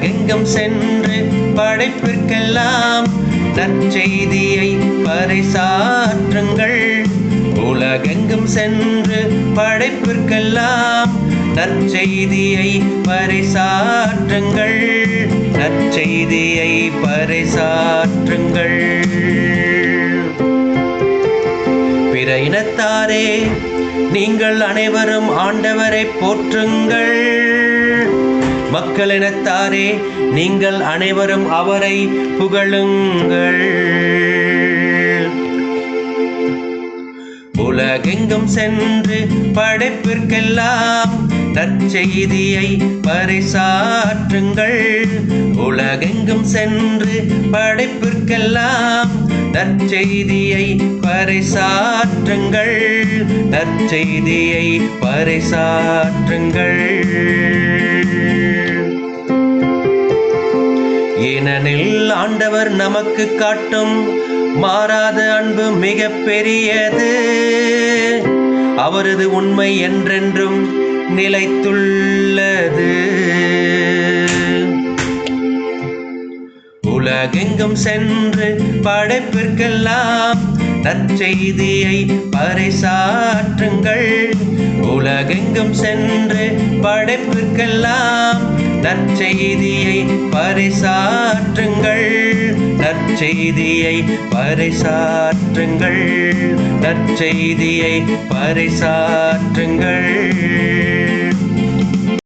உலகெங்கும் சென்று படைப்பிற்கெல்லாம் நற்செய்தியை பறைசாற்றுங்கள். உலகெங்கும் சென்று படைப்பிற்கெல்லாம் நற்செய்தியை பறைசாற்றுங்கள். நற்செய்தியை பறைசாற்றுங்கள். பிற இனத்தாரே நீங்கள் அனைவரும் ஆண்டவரை போற்றுங்கள். மக்களினத்தாரே நீங்கள் அனைவரும் அவரை புகழுங்கள். உலகெங்கும் சென்று படைப்பிற்கெல்லாம் நற்செய்தியை பறைசாற்றுங்கள். உலகெங்கும் சென்று படைப்பிற்கெல்லாம் நற்செய்தியை பறைசாற்றுங்கள். நற்செய்தியை பறைசாற்றுங்கள். ஏனெனில் ஆண்டவர் நமக்கு காட்டும் மாறாத அன்பு மிக பெரியது. அவரது உண்மை என்றென்றும் நிலைத்துள்ளது. உலகெங்கும் சென்று படைப்பிற்கெல்லாம் நற்செய்தியை பறைசாற்றுங்கள். உலகெங்கும் சென்று படைப்பிற்கெல்லாம் நற்செய்தியை பறைசாற்றுங்கள். நற்செய்தியை பறைசாற்றுங்கள். நற்செய்தியை பறைசாற்றுங்கள்.